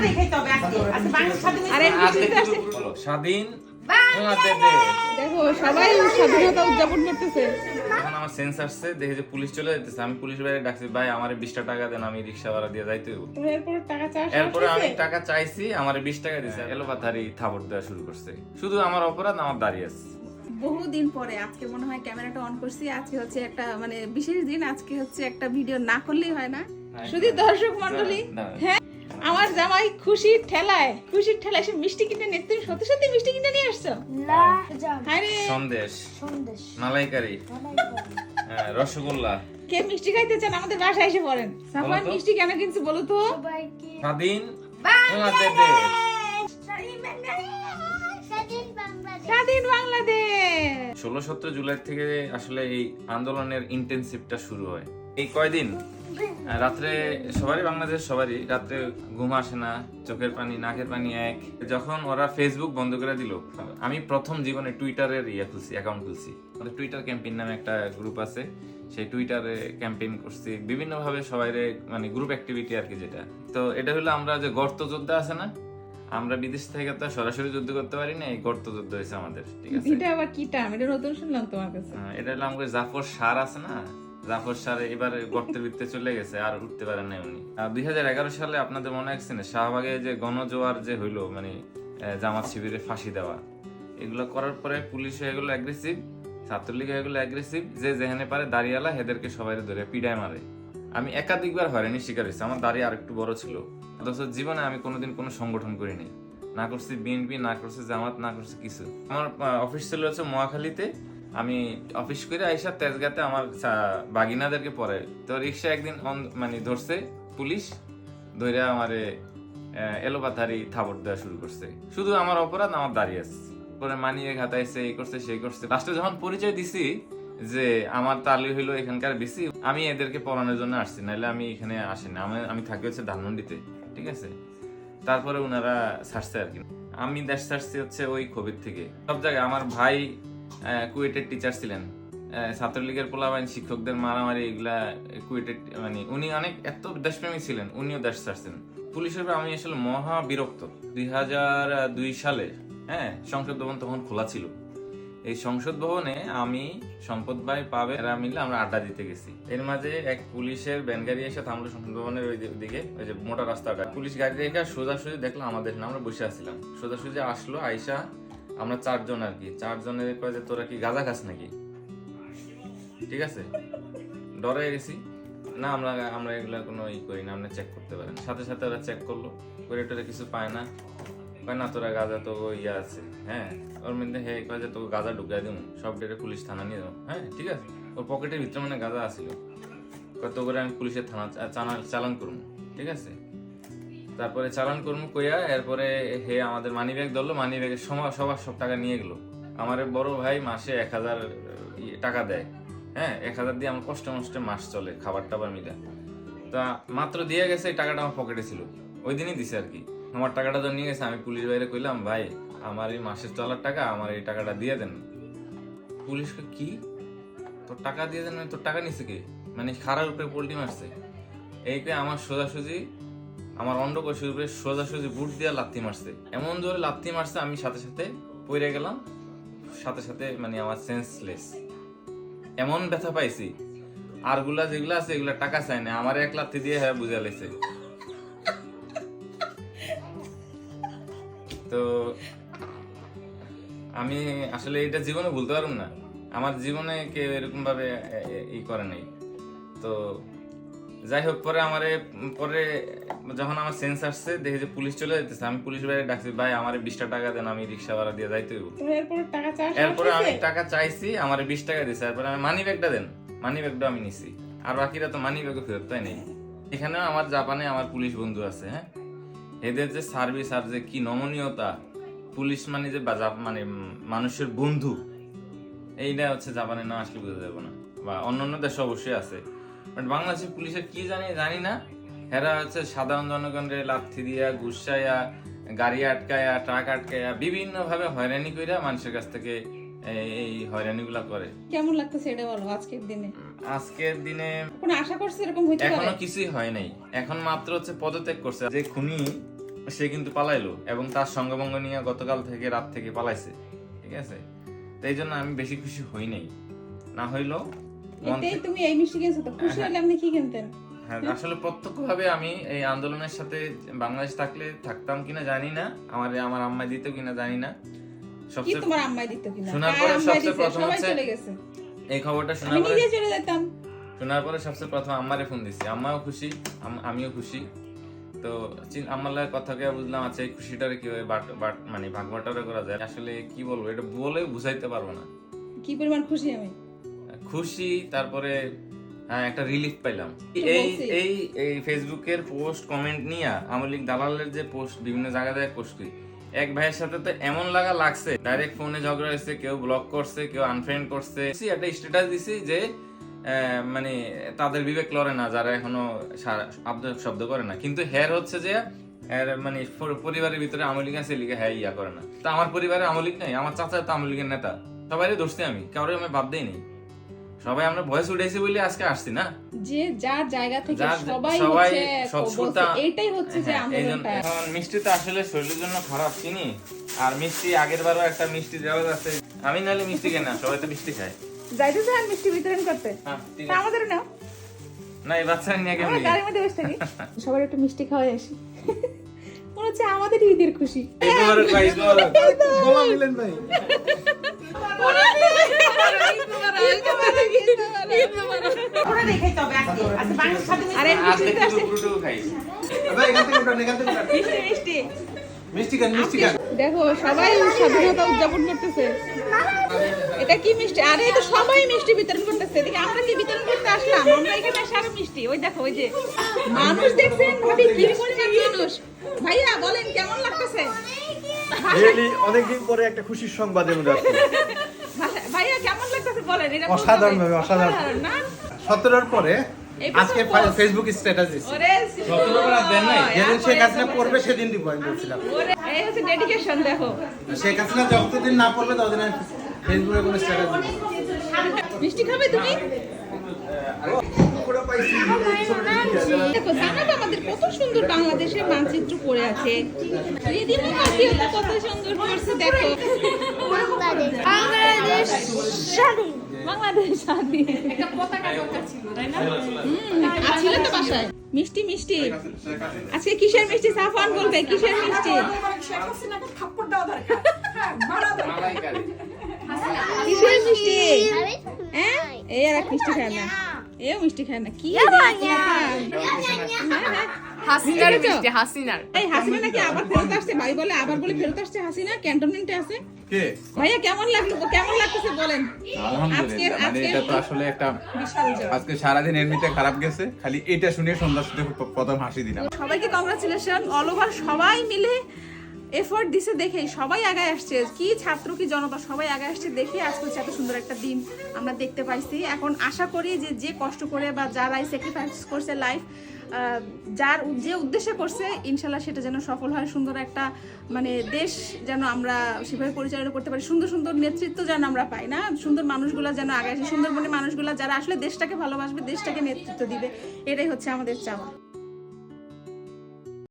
স্বাধীনতাই খাইতে হবে আজকে। আজকে বাংলাদেশ স্বাধীন হয়েছে। আরে আজকে মিছিলতে আসছে। একটু বলো, স্বাধীন দেখো সবাই স্বাধীনতা উদযাপন করতেছে। এখন আমার সেন্স আসছে দেখে যে পুলিশ চলে যেতেছে আমি পুলিশ বাইরে ডাকছি ভাই আমার বিশটা টাকা দেন আমি রিক্সা ভাড়া দিয়ে যাইতে তুমি এরপর টাকা চাস এরপরে আমি টাকা চাইছি আমার বিশ টাকা দিছে। এলো পাথারি থাপড় দেওয়া শুরু করছে। শুধু আমার অপরাধ আমার দাঁড়িয়ে আছে। বহুদিন পরে আজকে মনে হয় ক্যামেরাটা অন করছি। আজকে হচ্ছে একটা মানে বিশেষ দিন আজকে হচ্ছে একটা ভিডিও না করলেই হয় না। শুধু দর্শক মন্ডলী। হ্যাঁ? আমার জামাই খুশির ঠেলায় খুশির ঠেলায় সে মিষ্টি কিনে নিয়ে তুমি সত্যি সত্যি মিষ্টি কিনে নিয়ে আসছো? লাজাম হ্যাঁ রে। সন্দেশ। সন্দেশ। মালাইকারি। হ্যাঁ, রসগোল্লা। কে মিষ্টি খাইতে চান? আমাদের বাসায় এসে পড়েন সাফওয়ান মিষ্টি কেন কিনছে বলো তো? স্বাধীন। স্বাধীন বাংলাদেশ! ষোলো সতেরো জুলাই থেকে আসলে এই আন্দোলনের ইন্টেনসিভটা শুরু হয়। এই কয়দিন? রাত্রে সবারই বাংলাদেশ সবারই। রাত্রে ঘুম আসে না চোখের পানি নাকের পানি এক। যখন ওরা ফেসবুক বন্ধ করে দিল আমি প্রথম জীবনে টুইটারের ইয়ে খুলছি অ্যাকাউন্ট খুলছি। আমাদের টুইটার ক্যাম্পেইন নামে একটা গ্রুপ আছে সেই টুইটারে ক্যাম্পেইন করছি। বিভিন্নভাবে সবাই মানে গ্রুপ অ্যাক্টিভিটি আর কি যেটা। তো এটা হলো আমরা যে গর্ত যোদ্ধা আছে না আমরা বিদেশ থেকে তো সরাসরি যুদ্ধ করতে পারি না এই গর্ত যুদ্ধ হয়েছে আমাদের ঠিক আছে? এটা আবার কি টার্ম এটা নতুন শুনলাম তোমার কাছে। এটা হলো আমাদের জাফর সার আছে না জাফর সার এবার গর্তের ভিতরে চলে গেছে, আর উঠতে পারেন না উনি। দুই হাজার এগারো সালে আপনাদের মনে আছে না শাহবাগে যে গণজোয়ার যে হইল মানে জামাত শিবিরে ফাঁসি দেওয়া, এগুলো করার পরে পুলিশ হয়ে গেলো অ্যাগ্রেসিভ ছাত্রলীগ হয়ে গেলো অ্যাগ্রেসিভ যে যেখানে পারে দাঁড়িয়ালা হেদেরকে সবাই ধরে পিডায় মারে। আমি একাধিকবার হয়রানি শিকার হয়েছি, আমার দাঁড়িয়ে আর একটু বড় ছিল। অথচ জীবনে আমি কোনোদিন কোনো সংগঠন করিনি। না করছি বিএনপি, না করছি জামাত, না করছি কিছু। আমার অফিস ছিল হচ্ছে মহাখালীতে। আমি অফিস করে আইসা তেজগাতে আমার বাগিনাদেরকে পরে, তো রিক্সা একদিন মানে ধরছে পুলিশ ধরে আমারে এলোপাথারি থাবর দেওয়া শুরু করছে। শুধু আমার অপরাধ, আমার দাঁড়িয়ে আছে। পরে মানিয়ে ঘাতাইছে এই করছে, সেই করছে। লাস্টে যখন পরিচয় দিছি যে আমার তালি হইল এখানকার বেশি আমি এদেরকে পড়ানোর জন্য আসছি নাহলে আমি এখানে আসিনি। আমি আমি থাকি হচ্ছে ধানমন্ডিতে, ঠিক আছে? তারপরে ওনারা ছাড়ছে আর কি। আমি দেশ ছাড়ছি হচ্ছে ওই কোভিড থেকে। সব জায়গায় আমার ভাই কুয়েটের টিচার ছিলেন। ছাত্রলীগের পোলাবাইন শিক্ষকদের মারামারি এগুলা কুয়েটের মানে উনি অনেক এত দেশপ্রেমী ছিলেন, উনিও দেশ ছাড়ছেন। পুলিশের উপর আমি আসলে মহা বিরক্ত। দুই হাজার দুই সালে হ্যাঁ সংসদ ভবন তখন খোলা ছিল। এই সংসদ ভবনে আমি, সম্পদ ভাই, পাবে, এরা মিলে আমরা আড্ডা দিতে গেছি। এর মাঝে এক পুলিশের ব্যান গাড়ি এসে থামলো সংসদ ভবনের ওই দিকে, ওই যে মোটা রাস্তাটা। পুলিশ গাড়ি রেখে সোজাসুজি দেখলাম আমাদের আমরা বসে আসছিলাম সোজাসুজি আসলো, আইসা আমরা চারজন আর কি। চারজনের কয় যে, তোরা কি গাঁজা খাস নাকি? ঠিক আছে? ডরে গেছি। না, আমরা আমরা এগুলা কোনো ই করি না আপনি চেক করতে পারেন সাথে সাথে ওরা চেক করল। করে টোরে কিছু পায় না। কয়, না, তোরা গাঁজা তো ইয়ে আছে। হ্যাঁ? ওর মধ্যে হে কয় যে, তোকে গাঁজা ঢুকিয়ে দিব সব ডেটে পুলিশ থানা নিয়ে যাব। হ্যাঁ ঠিক আছে? ওর পকেটের ভিতরে মানে গাঁজা আসিল কত করে আমি পুলিশের থানা চালান করুন ঠিক আছে? তারপরে চালান করুন কইয়া এরপরে হে আমাদের মানি ব্যাগ ধরলো মানি ব্যাগের সময় সবার সব টাকা নিয়ে গেলো। আমার বড় ভাই মাসে এক হাজার টাকা দেয়। হ্যাঁ এক হাজার দিয়ে আমার কষ্টে মষ্টে মাস চলে খাবার টাবার মিলে তা মাত্র দিয়ে গেছে, এই টাকাটা আমার পকেটে ছিল। ওই দিনই দিছে আর কি। আমার টাকাটা তো নিয়ে গেছে, আমি পুলিশ বাইরে কইলাম, ভাই, আমার এই মাসের চলার টাকা, আমার এই টাকাটা দিয়ে দেন। পুলিশকে, কি? তোর টাকা দিয়ে দেন মানে তোর টাকা নিছে কি? মানে খারাপ উপরে পোল্টি মারছে? এই কে আমার সোজাসুজি আমার অন্ডকোষের উপরে সোজাসুজি বুট দিয়ে লাথি মারছে। এমন জোরে লাথি মারছে, আমি সাথে সাথে পড়ে গেলাম, সাথে সাথে মানে আমার সেন্সলেস এমন ব্যথা পাইছি। আরগুলা যেগুলা আছে, এগুলা টাকা চাই না, আমার এক লাথি দিয়ে হ্যাঁ বুঝা লেছে তো আমি আসলে এটা জীবনে ভুলতে পারব না। আমার জীবনে কেউ এরকম ভাবে ই করে নাই। তো যাই হোক পরে আমার পরে যখন আমার সেন্স আসছে দেখে যে পুলিশ চলে যেতেছে আমি পুলিশ বাইরে ডাকছি ভাই আমার বিশটা টাকা দেন আমি রিক্সা ভাড়া দিয়ে যাইতে হইব। এরপর আমি টাকা চাইছি আমার বিশ টাকা দিছে এরপরে আমি মানি ব্যাগটা দেন মানি ব্যাগটা আমি নিছি। আর বাকিরা তো মানি ব্যাগও ফেরত তাই নেই। এখানেও আমার জাপানে আমার পুলিশ বন্ধু আছে হ্যাঁ? এদের যে সার্ভিস আর যে কি নমনীয়তা পুলিশ মানে যে মানে মানুষের বন্ধু এইটা হচ্ছে জাপানে না আসলে বোঝা যাবে না। বা অন্য অন্য দেশে অবশ্যই আছে। বাট বাংলাদেশের পুলিশের কি জানি জানি না। এরা হচ্ছে সাধারণ জনগণের লাথি দিয়া গুসাইয়া গাড়ি আটকায়া ট্রাক আটকায়া বিভিন্ন ভাবে হয়রানি কইরা মানুষের কাছ থেকে এই- করে। কেমন লাগতেছে এটা বলো আজকের দিনে? আজকের দিনে কোনো আশা করছে এরকম হইতে পারে? এখনও কিছুই হয় নাই। এখন মাত্র হচ্ছে পদত্যাগ করছে। যে খুনি সে কিন্তু পালাইলো এবং তার সঙ্গভঙ্গ নিয়ে গতকাল থেকে রাত থেকে পালাইছে। ঠিক আছে? তো এই জন্য আমি বেশি খুশি হই নাই। না হইল এতেই তুমি এই মিষ্টি কিনছো তো খুশি হলে আপনি কি কিনতেন হ্যাঁ আসলে প্রত্যক্ষভাবে আমি এই আন্দোলনের সাথে বাংলাদেশ থাকলে থাকতাম কিনা জানি না আমার আমার দিত কিনা জানি না। সবচেয়ে তোমার আম্মাই দিত কিনা? শোনার পরে সবচেয়ে প্রথম হচ্ছে- এই খবরটা শোনার পরে নিজে চলে যেতাম। শোনার পরে সবচেয়ে প্রথম আম্মারে ফোন দিছি। আম্মাও খুশি আমিও খুশি। তো লাগে কথা কে বুঝলাম আচ্ছা এই খুশিটারে কীভাবে বাট- বাট- মানে ভাগ করা যায়? আসলে কি বলব এটা বলে বুঝাইতে পারব না। কি পরিমাণ খুশি আমি? খুশি তারপরে হ্যাঁ, একটা রিলিফ পাইলাম। এই এই এই ফেসবুকের পোস্ট কমেন্ট নিয়ে আওয়ামী দালালের যে পোস্ট বিভিন্ন জায়গায় জায়গায় পোস্ট করি এক ভাইয়ের সাথে তো এমন লাগা লাগছে। ডাইরেক্ট ফোনে ঝগড়া হয়েছে কেউ ব্লক করছে কেউ আনফ্রেন্ড করছে। একটা স্ট্যাটাস দিছি যে মানে তাদের বিবেক লড়ে না যারা এখনও শব্দ করে না। কিন্তু হের হচ্ছে যে মানে পরিবারের ভিতরে আওয়ামী লীগ আছে লিগে হ্যাঁ ইয়া করে না। তো আমার পরিবারে আওয়ামী লীগ নাই আমার চাচা তো আওয়ামী নেতা। সবাই দোষতে আমি কারোর আমি বাদ নেই। সবাই আমরা ভয়েস উঠেছি বলে আজকে আসছি না? যে যার জায়গা থেকে সবাই সবাই হচ্ছে সচ্ছলতা বলছে, এইটাই হচ্ছে যে হ্যাঁ, আন্দোলনটা এখন মিষ্টি তো আসলে শরীরের জন্য খারাপ চিনি? আর মিষ্টি আগের বারও একটা মিষ্টি দেওয়া আছে। আমি নাহলে মিষ্টি খাই না সবাই তো মিষ্টি খায়। যাইতে চান মিষ্টি বিতরণ করতে। হ্যাঁ। আমাদের নাও। না এই বাচ্চা নিয়ে আমরা কেমন গাড়ির মধ্যে বসে থাকি। সবার একটু মিষ্টি খাওয়াই আসি। মনে হচ্ছে আমাদের ঈদের খুশি। ভাই। তো দেখো সবাই স্বাধীনতা উদযাপন করতেছে। এটা কি মিষ্টি? আরে এটা সবাই মিষ্টি বিতরণ করতেছে। এদিকে আমরা কি বিতরণ করতে আসলাম? আমরা এখানে আরও মিষ্টি। ওই দেখো ওই যে মানুষ দেখছেন ভাবি কি পরিমাণ মানুষ? ভাইয়া বলেন কেমন লাগতেছে? রিয়েলি অনেকদিন পরে একটা খুশির মধ্যে আসছি। ভাইয়া বলেন এটা অসাধারণ ভাবে, অসাধারণ। না? সতেরোর পরে আজকে ফেসবুক স্ট্যাটাস ওরে দেন নাই? যেদিন শেখ হাসিনা তো- সেদিন দিব আমি বলছিলাম। ওরে এই হচ্ছে ডেডিকেশন দেখো। শেখ হাসিনা যতদিন না পড়বে ততদিন আমি ফেসবুকে কোনো স্ট্যাটাস দিব মিষ্টি খাবে তুমি? দেখো জানো তো আমাদের কত সুন্দর বাংলাদেশের মানচিত্র পড়ে আছে। কত সুন্দর করছে দেখো। বাংলাদেশ বাংলাদেশ স্বাধীন একটা পতাকা দরকার ছিল তাই না? ছিল তো বাসায়। মিষ্টি মিষ্টি। আজকে কিসের মিষ্টি? সাফান বলবে কিসের মিষ্টি? দরকার। হ্যাঁ, মারা দরকার। কিসের মিষ্টি? হ্যাঁ? এই আর এক মিষ্টি খায় না। এও মিষ্টি খায় না কি হাসিনার মিষ্টি হাসিনার। এই হাসিনা নাকি আবার ফেরত আসছে? ভাই বলে আবার বলে ফেরত আসছে হাসিনা? ক্যান্টনমেন্টে আছে। কে? ভাইয়া কেমন লাগল? কেমন লাগতেছে বলেন? আলহামদুলিল্লাহ মানে এটা তো আসলে একটা আজকে এমনিতে খারাপ গেছে খালি এটা শুনে সন্ধ্যা শুধু প্রথম হাসি দিলাম। সবাইকে কংগ্রাচুলেশন অল ওভার সবাই মিলে এফোর্ট দিছে দেখেই, সবাই আগায় আসছে। কি ছাত্র, কি জনতা, সবাই আগায় আসছে দেখে আজকে হচ্ছে এত সুন্দর একটা দিন আমরা দেখতে পাইছি। এখন আশা করি যে যে কষ্ট করে বা যারা স্যাক্রিফাইস করছে লাইফ যার যে উদ্দেশ্যে করছে, ইনশাল্লাহ সেটা যেন সফল হয়, সুন্দর একটা মানে দেশ যেন আমরা সেভাবে পরিচালনা করতে পারি, সুন্দর সুন্দর নেতৃত্ব যেন আমরা পাই, না? সুন্দর মানুষগুলো যেন আগে আসে, সুন্দরবনের মানুষগুলো যারা আসলে দেশটাকে ভালোবাসবে, দেশটাকে নেতৃত্ব দিবে, এটাই হচ্ছে আমাদের চাওয়া।